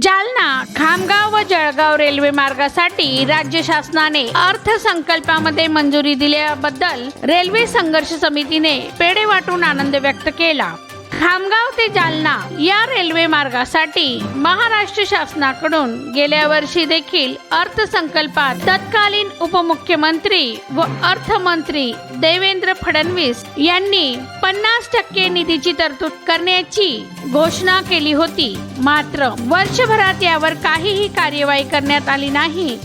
जालना खामगाव व जळगाव रेल्वे मार्गासाठी राज्य शासनाने अर्थसंकल्पामध्ये मंजुरी दिल्याबद्दल रेल्वे संघर्ष समितीने पेढे वाटून आनंद व्यक्त केला. खामगाव ते जालना या रेल्वे मार्गासाठी महाराष्ट्र शासनाकडून गेल्या वर्षी देखील अर्थसंकल्पात तत्कालीन उपमुख्यमंत्री व अर्थमंत्री देवेंद्र फडणवीस यांनी पन्नास टक्के निधीची तरतूद करण्याची घोषणा केली होती. मात्र वर्षभरात यावर काहीही कार्यवाही करण्यात आली नाही.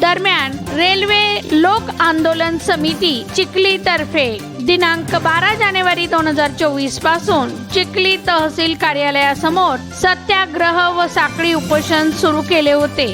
दरम्यान रेल्वे लोक आंदोलन समिती चिखली तर्फे दिनांक बारा जानेवारी दोन हजार चोवीसपासून चिखली तहसील कार्यालयासमोर सत्याग्रह व साखळी उपोषण सुरू केले होते.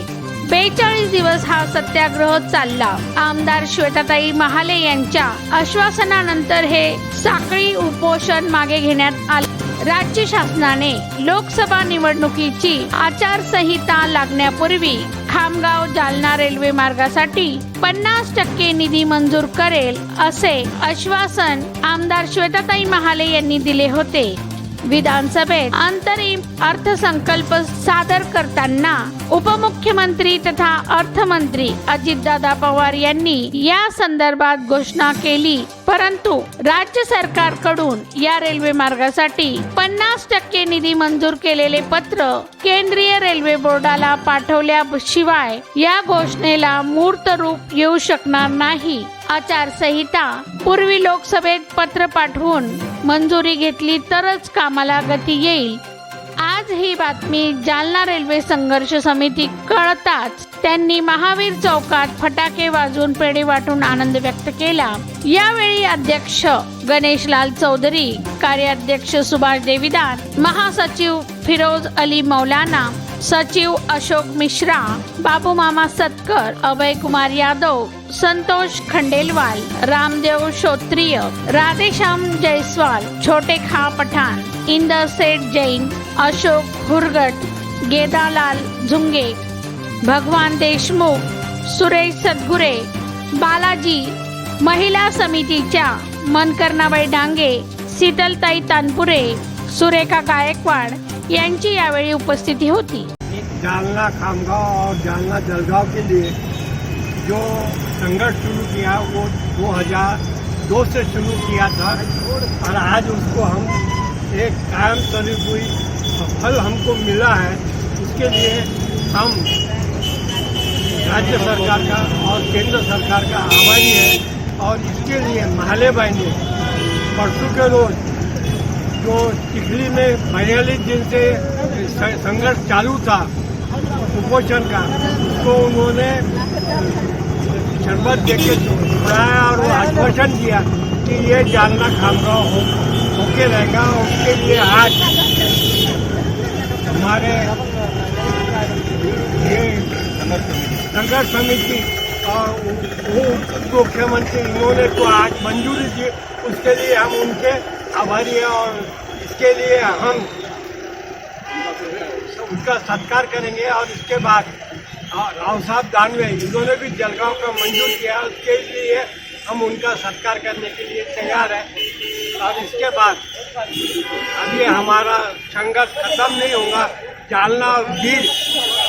बेचाळीस दिवस हा सत्याग्रह चालला. आमदार श्वेताताई महाले यांच्या आश्वासनानंतर हे साखळी उपोषण मागे घेण्यात आले. राज्य शासनाने लोकसभा निवडणुकीची आचारसंहिता लागण्यापूर्वी खामगाव जालना रेल्वे मार्गासाठी पन्नास टक्के निधी मंजूर करेल असे आश्वासन आमदार श्वेताताई महाले यांनी दिले होते. विधानसभेत अंतरिम अर्थसंकल्प सादर करताना उपमुख्यमंत्री तथा अर्थमंत्री अजितदादा पवार यांनी या संदर्भात घोषणा केली. परंतु राज्य सरकारकडून या रेल्वे मार्गासाठी पन्नास टक्के निधी मंजूर केलेले पत्र केंद्रीय रेल्वे बोर्डाला पाठवल्याशिवाय या घोषणेला मूर्त रूप येऊ शकणार नाही. आचारसंहिता पूर्वी लोकसभेत पत्र पाठवून मंजुरी घेतली तरच कामाला गती येईल. आज ही बातमी जालना रेल्वे संघर्ष समिती कळताच त्यांनी महावीर चौकात फटाके वाजून पेढे वाटून आनंद व्यक्त केला. यावेळी अध्यक्ष गणेशलाल चौधरी कार्याध्यक्ष सुभाष देवीदार महासचिव फिरोज अली मौलाना सचिव अशोक मिश्रा बाबू मामा सतकर अभय कुमार यादव संतोष खंडेलवाल रामदेव श्रोत्रिय राधेश्याम जयस्वाल छोटे खा पठाण इंदर सेठ जैन अशोक हुरगट गेदालाल झुंगे भगवान देशमुख सुरेश सदगुरे बालाजी महिला समितीच्या मनकर्णाबाई डांगे शीतलताई तानपुरे सुरेखा गायकवाड यांची यावेळी उपस्थिती होती. जालना खामगांव और जालना जलगांव के लिए जो संघर्ष शुरू किया वो 2002 से शुरू किया था और आज उसको हम एक कायम चली हुई फल हमको मिला है। उसके लिए हम राज्य सरकार का और केंद्र सरकार का आभारी है और इसके लिए महाले भाई ने परसों के रोज, जो चिखली में बयालीस दिन से संघर्ष चालू था कुपोषण का, उसको उन्होंने शरबत देके छुड़ाया और आश्वासन दिया कि ये जालना खामगांव हो। रहेगा उसके लिए आज हमारे ये संघर्ष समिति और मुख्यमंत्री इन्होंने तो आज मंजूरी दी। उसके लिए हम उनके आभारी हैं और इसके लिए हम उनका सत्कार करेंगे और इसके बाद राव साहब दानवे, इन्होंने भी जलगांव का मंजूर किया। उसके लिए हम उनका सत्कार करने के लिए तैयार हैं। और इसके बाद अभी हमारा संघर्ष खत्म नहीं होगा। जालना और बीर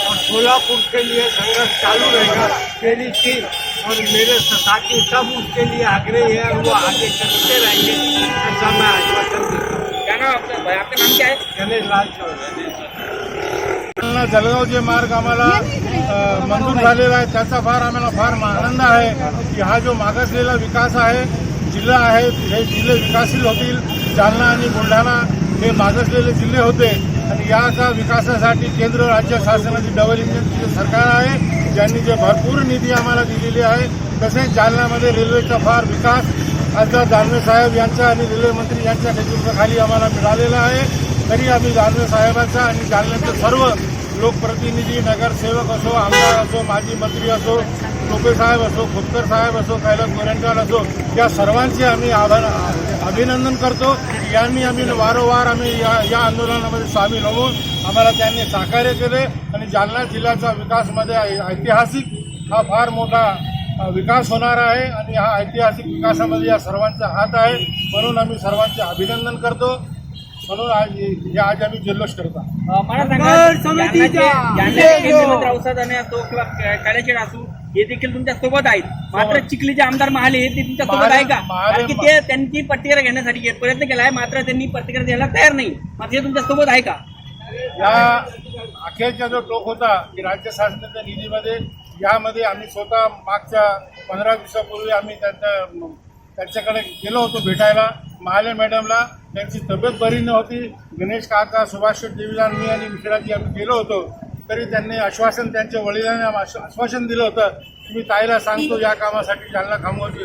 और सोलापुर के लिए संघर्ष चालू रहेगा। मेरी टीम और मेरे साथी सब उसके लिए आग्रही है। और वो आगे करते रहेंगे। ऐसा मैं आश्वासन देता हूँ। क्या नाम आपका? भाई आपका नाम क्या है? गणेश राज चौधरी जालना जळगाव जे मार्ग आम्हाला मंजूर झालेला आहे. त्याचा फार आम्हाला फार आनंद आहे की हा जो मागासलेला विकास आहे जिल्हा आहे हे जिल्हे विकासशील होतील. जालना आणि बुलढाणा हे मागासलेले जिल्हे होते. आणि याचा विकासासाठी केंद्र राज्य शासनाची डबल इंजिनचे सरकार आहे ज्यांनी जे भरपूर निधी आम्हाला दिलेली आहे तसेच जालन्यामध्ये रेल्वेचा फार विकास खासदार दानवे साहेब यांच्या आणि रेल्वे मंत्री यांच्या नेतृत्वाखाली आम्हाला मिळालेला आहे. तरी आम्ही दानवे साहेबांचा आणि जालन्याचे सर्व लोकप्रतिनिधी नगरसेवक असो आमदार असो माजी मंत्री असो टोपे साहेब असो खोतकर साहेब असो कैलास गोरेंकर असो या सर्वांचे आम्ही आभार अभिनंदन करतो. यांनी आम्ही वारंवार आम्ही या या आंदोलनामध्ये सामील होऊन आम्हाला त्यांनी सहकार्य केले आणि जालना जिल्ह्याचा विकासमध्ये ऐतिहासिक हा फार मोठा विकास होणार आहे आणि हा ऐतिहासिक विकासामध्ये या सर्वांचा हात आहे. म्हणून आम्ही सर्वांचे अभिनंदन करतो. म्हणून आज हे आज आम्ही जल्लोष करत आहोत. मला सांगा जालन्याचे असो किंवा असो हे. देखील तुमच्यासोबत आहेत. मात्र चिखलीचे आमदार महाले हे ते तुमच्यासोबत आहे का? महाले- कारण की ते त्यांची प्रतिक्रिया घेण्यासाठी प्रयत्न केला आहे मात्र त्यांनी प्रतिक्रिया द्यायला तयार नाही. मात्र हे तुमच्यासोबत आहे का? या अखेरचा जो टोक होता की राज्य शासनाच्या निधीमध्ये यामध्ये आम्ही स्वतः मागच्या पंधरा दिवसापूर्वी आम्ही त्यांच्या त्यांच्याकडे गेलो होतो भेटायला. महाले मॅडमला त्यांची तब्येत बरी नव्हती. गणेश काका सुभाष देवीलाल मी आणि मिश्राजी आम्ही गेलो होतो तरी त्यांनी आश्वासन त्यांच्या वडिलांनी आश्वासन दिलं होतं की मी ताईला सांगतो या कामासाठी जालना खामोद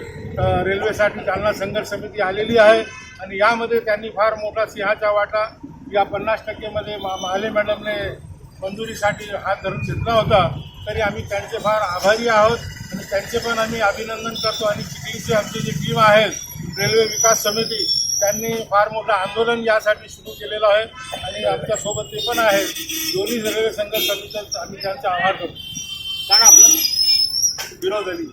रेल्वेसाठी जालना संघर्ष समिती आलेली आहे आणि यामध्ये त्यांनी फार मोठा सिंहाचा वाटा या पन्नास टक्केमध्ये मा महाले मॅडमने मंजुरीसाठी हात धरून घेतला होता. तरी आम्ही त्यांचे फार आभारी आहोत आणि त्यांचे पण आम्ही अभिनंदन करतो आणि चिखलीची आमची जी टीम आहे रेल्वे विकास समिती त्यांनी फार मोठं आंदोलन यासाठी सुरू केलेलं आहे आणि आमच्यासोबत ते पण आहेत. दोन्ही रेल्वे संघ समित्यांचा आम्ही त्यांचा आभार करतो. कारण आपलं? विरोध अली.